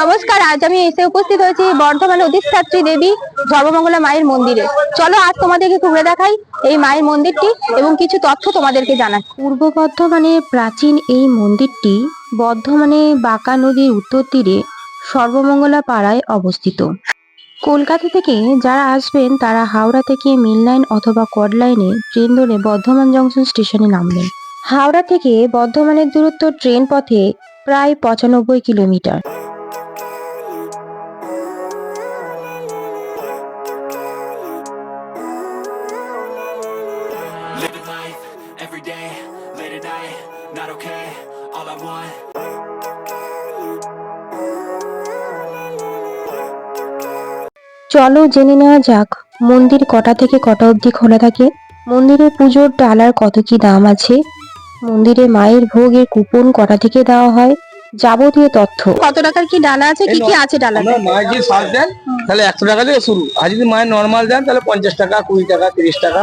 নমস্কার, আজ আমি এসে উপস্থিত হয়েছি বর্ধমান অধিষ্ঠাত্রী দেবী সর্বমঙ্গলা মায়ের মন্দিরে। চলো, আজ তোমাদেরকে ঘুরে দেখাই এই মায়ের মন্দিরটি এবং কিছু তথ্য তোমাদেরকে জানাই। পূর্ব বর্ধমানে প্রাচীন এই মন্দিরটি বর্ধমানে বাঁকা নদীর উত্তর তীরে সর্বমঙ্গলা পাড়ায় অবস্থিত। কলকাতা থেকে যারা আসবেন, তারা হাওড়া থেকে মিল লাইন অথবা কড লাইনে ট্রেন ধরে বর্ধমান জংশন স্টেশনে নামবেন। হাওড়া থেকে বর্ধমানের দূরত্ব ট্রেন পথে প্রায় পঁচানব্বই কিলোমিটার। All I want. চলো জেনে নেওয়া যাক মন্দির কটা থেকে কটা অবধি খোলা থাকে? মন্দিরে পুজোর ডালার কত কি দাম আছে? মন্দিরে মায়ের ভোগের কুপন কটা থেকে দেওয়া হয়? যাবতীয় তথ্য। কত টাকার কি ডালা আছে? কি কি আছে ডালাতে? আমরা মায়ের যদি সাজ দেন তাহলে একশো টাকা থেকে শুরু। আর যদি মায়ের নর্মাল দেন তাহলে পঞ্চাশ টাকা কুড়ি টাকা তিরিশ টাকা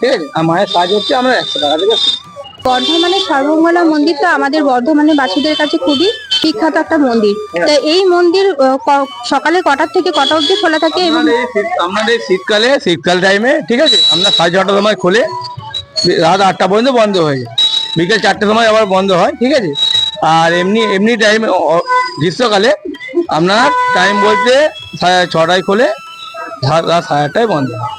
ঠিক আছে? আর মায়ের সাজ হচ্ছে আমরা একশো টাকা থেকে শুরু। বর্ধমানের সর্বমঙ্গলা মন্দির তো আমাদের বর্ধমানের বাসীদের কাছে খুবই বিখ্যাত একটা মন্দির। তো এই মন্দির সকালে কটার থেকে কটা অবধি খোলা থাকে এবং এই শীতকালে, শীতকাল টাইমে ঠিক আছে? আপনার সাড়ে ছটার সময় খোলে, রাত আটটা পর্যন্ত বন্ধ হয়ে যায়। বিকেল চারটের সময় আবার বন্ধ হয়, ঠিক আছে? আর এমনি এমনি টাইম গ্রীষ্মকালে আপনার টাইম বলতে ছটায় খোলে রাত সাড়ে আটটায় বন্ধ হয়।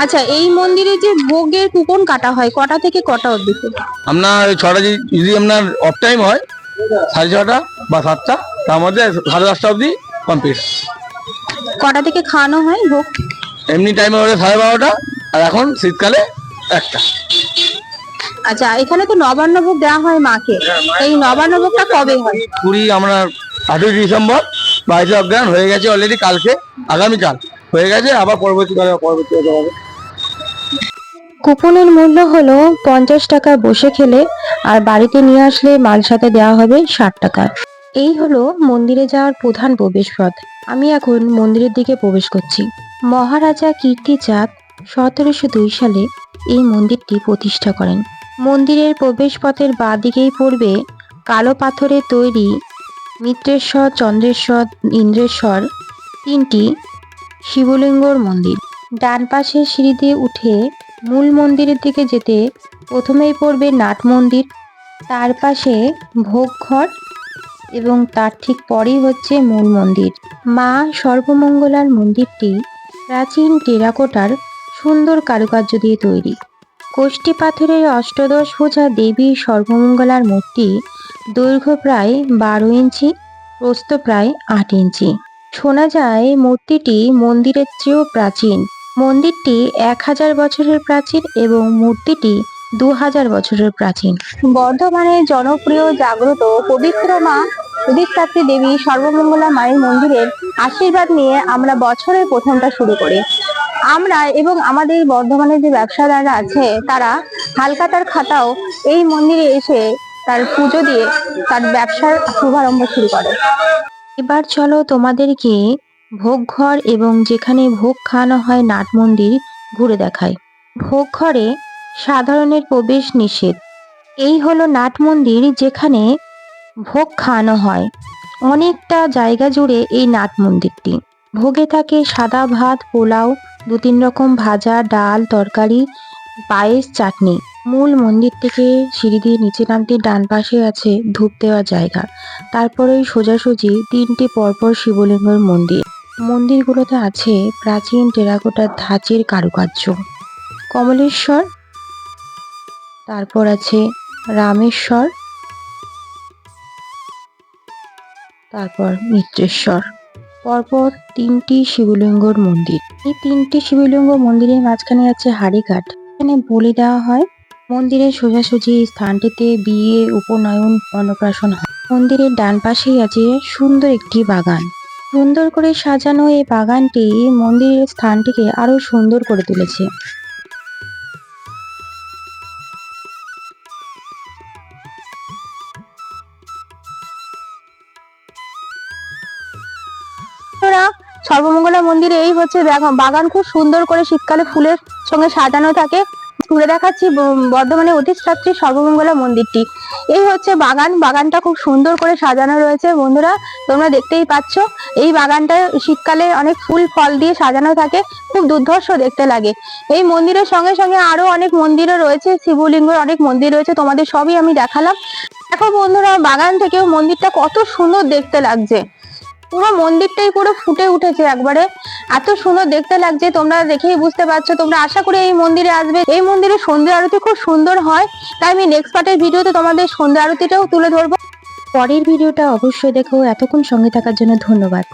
আচ্ছা এই মন্দিরে যে ভোগের কুপন কাটা হয় কটা থেকে কটা অবধি? আপনার ওই ছটা যদি আপনার অফ টাইম হয় সাড়ে ছটা বা সাতটা তার মধ্যে সাড়ে দশটা অবধি কমপ্লিট কটা থেকে খাওয়ানো হয় ভোগ? এমনি টাইমে হলে সাড়ে বারোটা আর এখন শীতকালে একটা। আচ্ছা এখানে তো নবান্ন ভোগ দেওয়া হয় মাকে। এই নবান্ন ভোগটা কবে হয়? কুড়ি আমরা আঠেরোই ডিসেম্বর বাইশে অজ্ঞান হয়ে গেছে অলরেডি কালকে আগামীকাল। হয়ে গেছে, আবার পরবর্তীকালে পরবর্তীকালে হবে। কুপনের মূল্য হলো পঞ্চাশ টাকা বসে খেলে, আর বাড়িতে নিয়ে আসলে মাল সাথে দেওয়া হবে ষাট টাকা। এই হলো মন্দিরে যাওয়ার প্রধান প্রবেশ পথ। আমি এখন মন্দিরের দিকে প্রবেশ করছি। মহারাজা কীর্তিচাঁদ সতেরোশো দুই সালে এই মন্দিরটি প্রতিষ্ঠা করেন। মন্দিরের প্রবেশপথের বাঁ দিকেই পড়বে কালো পাথরের তৈরি মিত্রেশ্বর, চন্দ্রেশ্বর, ইন্দ্রেশ্বর তিনটি শিবলিঙ্গর মন্দির। ডান পাশের সিঁড়ি দিয়ে উঠে মূল মন্দিরের দিকে যেতে প্রথমেই পড়বে নাট মন্দির, তার পাশে ভোগঘর এবং তার ঠিক পরেই হচ্ছে মূল মন্দির। মা সর্বমঙ্গলার মন্দিরটি প্রাচীন টেরাকোটার সুন্দর কারুকার্য দিয়ে তৈরি। কোষ্ঠী পাথরের অষ্টদশ ভুজা দেবী সর্বমঙ্গলার মূর্তি দৈর্ঘ্য প্রায় বারো ইঞ্চি, প্রস্থ প্রায় আট ইঞ্চি। শোনা যায় মূর্তিটি মন্দিরের চেয়েও প্রাচীন। মন্দিরটি এক হাজার বছরের প্রাচীন এবং মূর্তিটি দু হাজার বছরের প্রাচীন। বর্ধমানের জনপ্রিয়, জাগ্রত, পবিত্র মা অধিষ্ঠাত্রী দেবী সর্বমঙ্গলা মায়ের মন্দিরের আশীর্বাদ নিয়ে আমরা বছরের প্রথমটা শুরু করি। আমরা এবং আমাদের বর্ধমানের যে ব্যবসাদাররা আছে, তারা হালকাতার খাতাও এই মন্দিরে এসে তার পুজো দিয়ে তার ব্যবসার শুভারম্ভ শুরু করে। এবার চলো তোমাদেরকে ভোগ ঘর এবং যেখানে ভোগ খাওয়ানো হয় নাট মন্দির ঘুরে দেখায় ভোগ ঘরে সাধারণের প্রবেশ নিষেধ। এই হলো নাট মন্দির যেখানে ভোগ খাওয়ানো হয়। অনেকটা জায়গা জুড়ে এই নাট মন্দিরটি। ভোগে থাকে সাদা ভাত, পোলাও দু তিন রকম ভাজা, ডাল, তরকারি, পায়েস, চাটনি। মূল মন্দির থেকে সিঁড়ি দিয়ে নিচে নামতে ডান পাশে আছে ধূপ দেওয়ার জায়গা। তারপরেই সোজাসুজি তিনটি পরপর শিবলিঙ্গের মন্দির। মন্দিরগুলোতে আছে প্রাচীন টেরাকোটার ধাঁচের কারুকার্য। কমলেশ্বর, তারপর আছে রামেশ্বর, তারপর মিত্রেশ্বর। পরপর তিনটি শিবলিঙ্গর মন্দির। এই তিনটি শিবলিঙ্গ মন্দিরের মাঝখানে আছে হাড়িঘাট। এখানে বলি দেওয়া হয় মন্দিরের সোজাসুজি স্থানটিতে বিয়ে, উপনয়ন, অন্নপ্রাশন হয়। মন্দিরের ডান পাশেই আছে সুন্দর একটি বাগান। সুন্দর করে সাজানো এই বাগানটি মন্দিরের স্থানটিকে আরও সুন্দর করে তুলেছে। সর্বমঙ্গলা মন্দিরে এই হচ্ছে বাগান খুব সুন্দর করে শীতকালে ফুলের সঙ্গে সাজানো থাকে। ঘুরে দেখাচ্ছি ব- বর্ধমানের অধিষ্ঠাত্রী সর্বমঙ্গলা মন্দিরটি। এই হচ্ছে বাগান। বাগানটা খুব সুন্দর করে সাজানো রয়েছে। বন্ধুরা, তোমরা দেখতেই পাচ্ছ, এই বাগানটা শীতকালে অনেক ফুল, ফল দিয়ে সাজানো থাকে। খুব দুর্ধর্ষ দেখতে লাগে। এই মন্দিরের সঙ্গে সঙ্গে আরও অনেক মন্দিরও রয়েছে। শিবলিঙ্গের অনেক মন্দির রয়েছে। তোমাদের সবই আমি দেখালাম। দেখো বন্ধুরা, বাগান থেকেও মন্দিরটা কত সুন্দর দেখতে লাগছে। পুরো মন্দিরটাই পুরো ফুটে উঠেছে একবারে। এত সুন্দর দেখতে লাগছে, তোমরা দেখেই বুঝতে পারছ, তোমরা আশা করি এই মন্দিরে আসবে। এই মন্দিরে সন্ধ্যা আরতি খুব সুন্দর হয়, তাই আমি নেক্সট পার্টের ভিডিওতে তোমাদের সন্ধ্যা আরতিটাও তুলে ধরবো। পরের ভিডিওটা অবশ্যই দেখো, এতক্ষণ সঙ্গে থাকার জন্য ধন্যবাদ।